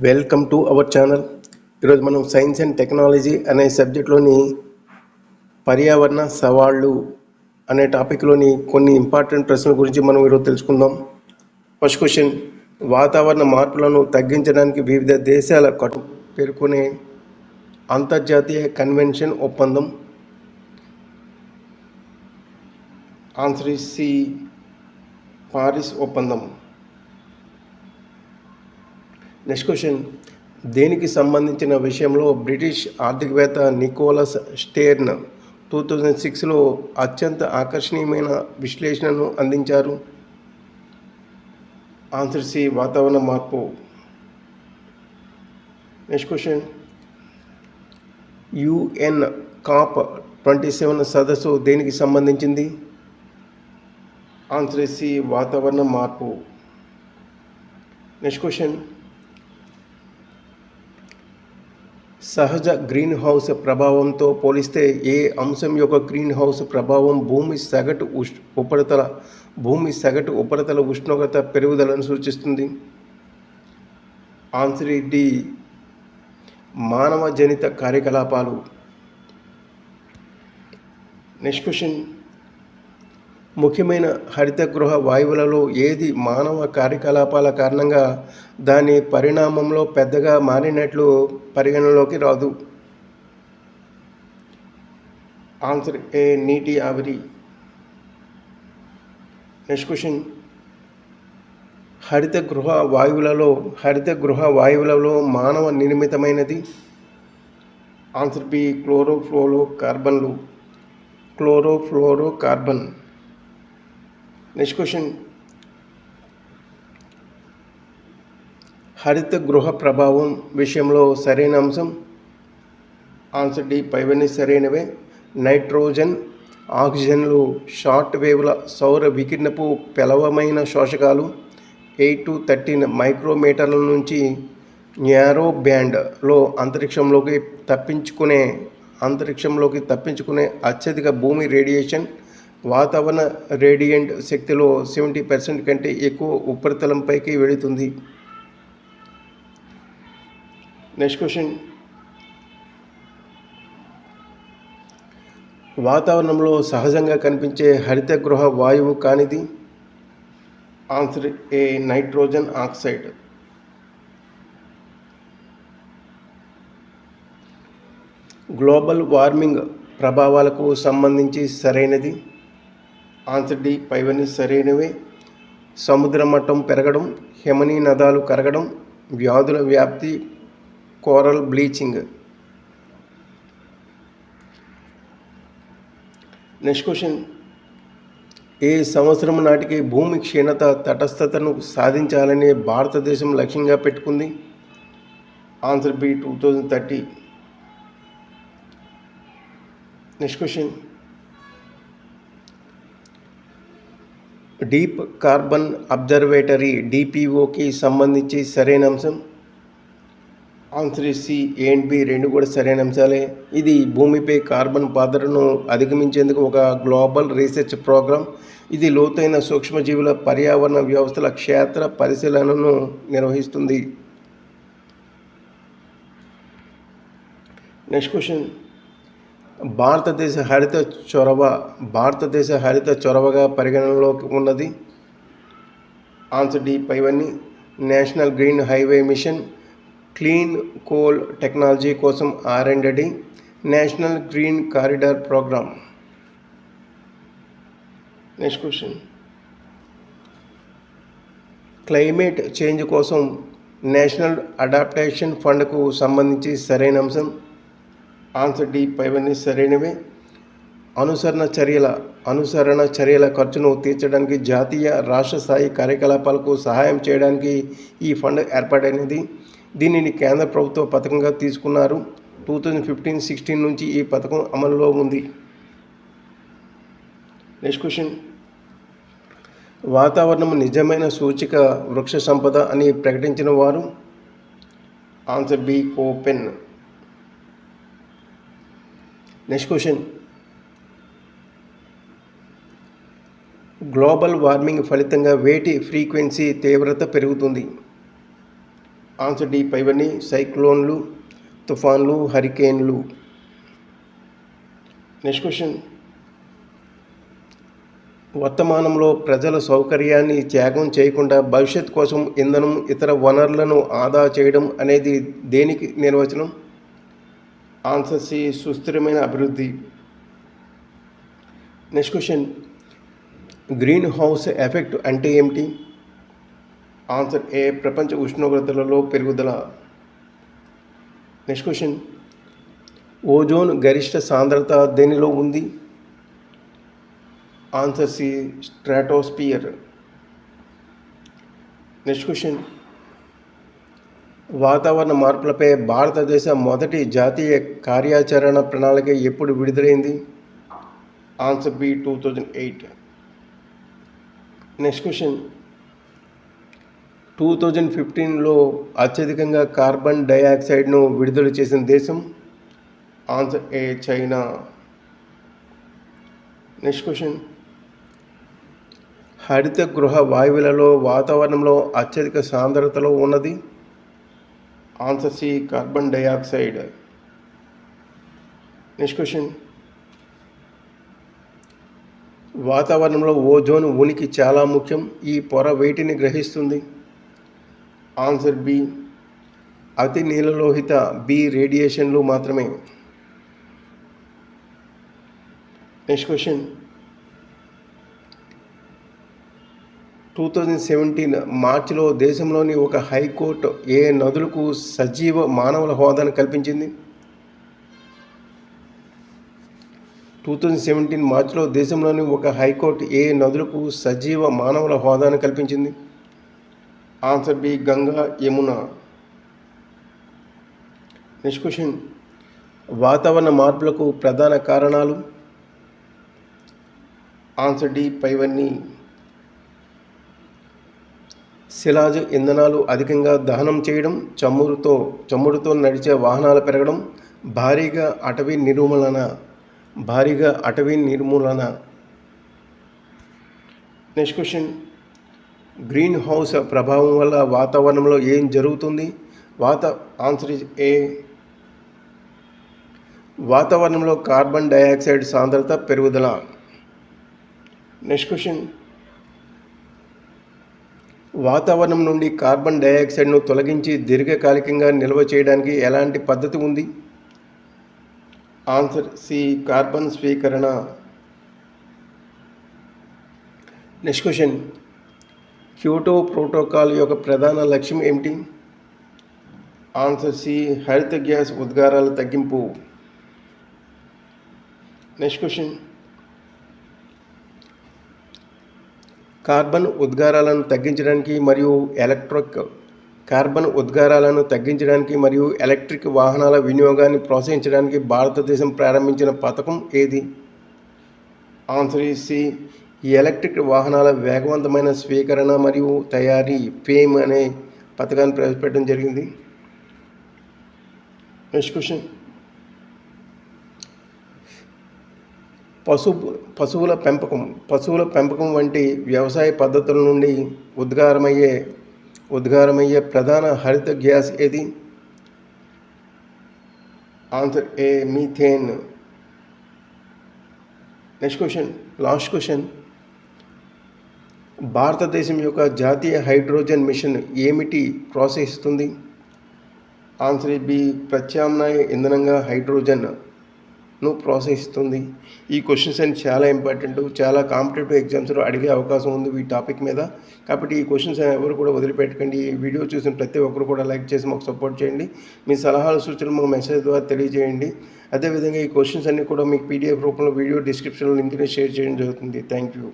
Welcome to our channel ఈరోజు మనం science and technology అనే సబ్జెక్ట్లోని పర్యావరణ సవాళ్ళు అనే టాపిక్లోని కొన్ని ఇంపార్టెంట్ ప్రశ్నల గురించి మనం ఈరోజు తెలుసుకుందాం. ఫస్ట్ క్వశ్చన్ వాతావరణ మార్పులను తగ్గించడానికి వివిధ దేశాల కటు పేర్కొనే అంతర్జాతీయ కన్వెన్షన్ ఒప్పందం. ఆన్సర్ ఇస్ సి పారిస్ ఒప్పందం. నెక్స్ట్ క్వశ్చన్ దేనికి సంబంధించిన విషయంలో బ్రిటిష్ ఆర్థికవేత్త నికోలస్ స్టేర్న్ టూ థౌజండ్ సిక్స్లో అత్యంత ఆకర్షణీయమైన విశ్లేషణను అందించారు? ఆన్సర్ సి వాతావరణ మార్పు. Next question UN COP twenty seven సదస్సు దేనికి సంబంధించింది? ఆన్సర్ సి వాతావరణ మార్పు. నెక్స్ట్ క్వశ్చన్ సహజ గ్రీన్ హౌస్ ప్రభావంతో పోలిస్తే ఏ అంశం యొక్క గ్రీన్ హౌస్ ప్రభావం భూమి సగటు ఉష్ ఉపరితల భూమి సగటు ఉపరితల ఉష్ణోగ్రత పెరుగుదలను సూచిస్తుంది. ఆన్సర్ డి మానవ జనిత కార్యకలాపాలు. Next question. ముఖ్యమైన హరిత గృహ వాయువులలో ఏది మానవ కార్యకలాపాల కారణంగా దాని పరిణామంలో పెద్దగా మారినట్లు పరిగణలోకి రాదు? ఆన్సర్ ఏ నీటి ఆవిరి. Next question. హరిత గృహ వాయువులలో హరిత గృహ వాయువులలో మానవ నిర్మితమైనది? ఆన్సర్ బి క్లోరోఫ్లోరో కార్బన్లు. Chlorofluoro carbon. నెక్స్ట్ క్వశ్చన్ హరిత గృహ ప్రభావం విషయంలో సరైన అంశం? ఆన్సర్ డి పైవన్నీ సరైనవే. నైట్రోజన్ ఆక్సిజన్లు షార్ట్ వేవ్ల సౌర వికిరణపు పెలవమైన శోషకాలు. ఎయిట్ టు థర్టీన్ మైక్రోమీటర్ల నుంచి న్యారో బ్యాండ్లో అంతరిక్షంలోకి తప్పించుకునే అంతరిక్షంలోకి తప్పించుకునే అత్యధిక భూమి రేడియేషన్ వాతావరణ రేడియంట్ శక్తిలో సెవెంటీ పర్సెంట్ కంటే ఎక్కువ ఉపరితలంపైకి వెళుతుంది. నెక్స్ట్ క్వశ్చన్ వాతావరణంలో సహజంగా కనిపించే హరిత గృహ వాయువు కానిది? Answer A nitrogen oxide global warming ప్రభావాలకు సంబంధించి సరైనది? ఆన్సర్ డి పైవన్నీ సరైనవే. సముద్ర మట్టం పెరగడం హిమనీ నదాలు కరగడం వ్యాధుల వ్యాప్తి కోరల్ బ్లీచింగ్. Next question. ఏ సంవత్సరం నాటికి భూమి క్షీణత తటస్థతను సాధించాలని భారతదేశం లక్ష్యంగా పెట్టుకుంది? Answer B two thousand thirty. Next question. Deep carbon observatory డిపిఓకి సంబంధించి సరైన అంశం? ఆన్సర్ సి అండ్ బి రెండు కూడా సరైన అంశాలే. ఇది భూమిపై కార్బన్ పాత్రను అధిగమించేందుకు ఒక గ్లోబల్ రీసెర్చ్ ప్రోగ్రాం ఇది లోతైన సూక్ష్మజీవుల పర్యావరణ వ్యవస్థల క్షేత్ర పరిశీలనను నిర్వహిస్తుంది. నెక్స్ట్ క్వశ్చన్ భారతదేశ హరిత చొరవ భారతదేశ హరిత చొరవగా పరిగణనలోకి ఉన్నది. ఆన్సర్ డి పైవన్నీ. National green highway mission clean coal technology కోసం R and D national green corridor programme next question climate change కోసం నేషనల్ అడాప్టేషన్ ఫండ్కు సంబంధించి సరైన అంశం. ఆన్సర్ డి పైవన్నీ సరైనవే. అనుసరణ చర్యల అనుసరణ చర్యల ఖర్చును తీర్చడానికి జాతీయ రాష్ట్ర స్థాయి కార్యకలాపాలకు సహాయం చేయడానికి ఈ ఫండ్ ఏర్పాటైనది. దీనిని కేంద్ర ప్రభుత్వ పథకంగా తీసుకున్నారు. టూ థౌజండ్ ఫిఫ్టీన్ సిక్స్టీన్ నుంచి ఈ పథకం అమలులో ఉంది. Next question. వాతావరణం నిజమైన సూచిక వృక్ష సంపద అని ప్రకటించిన వారు? Answer B open. Next question global warming ఫలితంగా వేటి ఫ్రీక్వెన్సీ తీవ్రత పెరుగుతుంది. ఆన్సర్ డి పైవన్నీ సైక్లోన్లు తుఫాన్లు హరికేన్లు నెక్స్ట్ క్వశ్చన్ వర్తమానంలో ప్రజల సౌకర్యాన్ని త్యాగం చేయకుండా భవిష్యత్ కోసం ఇంధనం ఇతర వనరులను ఆదా చేయడం అనేది దేనికి నిర్వచనం? ఆన్సర్ సి సుస్థిరమైన అభివృద్ధి? Next question greenhouse effect అంటే ఏమిటి? ఆన్సర్ ఏ ప్రపంచ ఉష్ణోగ్రతలలో పెరుగుదల. నెక్స్ట్ క్వశ్చన్ ఓజోన్ గరిష్ట సాంద్రత దేనిలో ఉంది? Answer C stratosphere next question వాతావరణ మార్పులపై భారతదేశ మొదటి జాతీయ కార్యాచరణ ప్రణాళిక ఎప్పుడు విడుదలైంది? Answer B two thousand eight next question two thousand ఫిఫ్టీన్లో అత్యధికంగా కార్బన్ డైఆక్సైడ్ను విడుదల చేసిన దేశం? Answer A China next question హరిత గృహ వాయువులలో వాతావరణంలో అత్యధిక సాంద్రతలో ఉన్నది? Answer C carbon dioxide. Next question వాతావరణంలో ఓజోన్ ఉనికి చాలా ముఖ్యం. ఈ పొర వేటిని గ్రహిస్తుంది? ఆన్సర్ బి అతి నీలలోహిత బి రేడియేషన్లు మాత్రమే. Next question two thousand seventeen మార్చిలో దేశంలోని ఒక హైకోర్టు ఏ నదులకు సజీవ మానవుల హోదాను కల్పించింది? టూ థౌజండ్ సెవెంటీన్ మార్చిలో దేశంలోని ఒక హైకోర్టు ఏ నదులకు సజీవ మానవుల హోదాను కల్పించింది? Answer B Ganga Yamuna. Next question. వాతావరణ మార్పులకు ప్రధాన కారణాలు? ఆన్సర్ డి పైవన్నీ. శిలాజ ఇంధనాలు అధికంగా దహనం చేయడం చమురుతో చమురుతో నడిచే వాహనాలు పెరగడం భారీగా అటవీ నిర్మూలన భారీగా అటవీ నిర్మూలన. నెక్స్ట్ క్వశ్చన్ గ్రీన్ హౌస్ ప్రభావం వల్ల వాతావరణంలో ఏం జరుగుతుంది? వాత ఆన్సర్ ఇస్ ఏ వాతావరణంలో కార్బన్ డైఆక్సైడ్ సాంద్రత పెరుగుదల. నెక్స్ట్ క్వశ్చన్ వాతావరణం నుండి కార్బన్ డైఆక్సైడ్ను తొలగించి దీర్ఘకాలికంగా నిల్వ చేయడానికి ఎలాంటి పద్ధతి ఉంది? ఆన్సర్ సి కార్బన్ స్వీకరణ. Next question. క్యూటో ప్రోటోకాల్ యొక్క ప్రధాన లక్ష్యం ఏమిటి? ఆన్సర్ సి హరిత గ్యాస్ ఉద్గారాల తగ్గింపు. Next question. కార్బన్ ఉద్గారాలను తగ్గించడానికి మరియు ఎలక్ట్రిక్ కార్బన్ ఉద్గారాలను తగ్గించడానికి మరియు ఎలక్ట్రిక్ వాహనాల వినియోగాన్ని ప్రోత్సహించడానికి భారతదేశం ప్రారంభించిన పథకం ఏది? Answer C. ఈ ఎలక్ట్రిక్ వాహనాల వేగవంతమైన స్వీకరణ మరియు తయారీ ఫేమ్ అనే పథకాన్ని ప్రవేశపెట్టడం జరిగింది. Next question. పశు పశువుల పెంపకం పశువుల పెంపకం వంటి వ్యవసాయ పద్ధతుల నుండి ఉద్గారమయ్యే ఉద్గారమయ్యే ప్రధాన హరిత గ్యాస్ ఏది? Answer A methane next question last question భారతదేశం యొక్క జాతీయ హైడ్రోజన్ మిషన్ ఏమిటి ప్రోత్సహిస్తుంది ఆన్సర్ బి ప్రత్యామ్నాయ ఇంధనంగా హైడ్రోజన్. ను ప్రోత్సహిస్తుంది ఈ క్వశ్చన్స్ అని చాలా ఇంపార్టెంట్ చాలా కాంపిటేటివ్ ఎగ్జామ్స్లో అడిగే అవకాశం ఉంది ఈ టాపిక్ మీద. కాబట్టి ఈ క్వశ్చన్స్ ఎవరు కూడా వదిలిపెట్టకండి. ఈ వీడియో చూసిన ప్రతి ఒక్కరు కూడా లైక్ చేసి మాకు సపోర్ట్ చేయండి. మీ సలహాలు సూచనలు మాకు మెసేజ్ ద్వారా తెలియజేయండి. అదేవిధంగా ఈ క్వశ్చన్స్ అన్ని కూడా మీకు పీడిఎఫ్ రూపంలో వీడియో డిస్క్రిప్షన్లో లింక్ని షేర్ చేయడం జరుగుతుంది. Thank you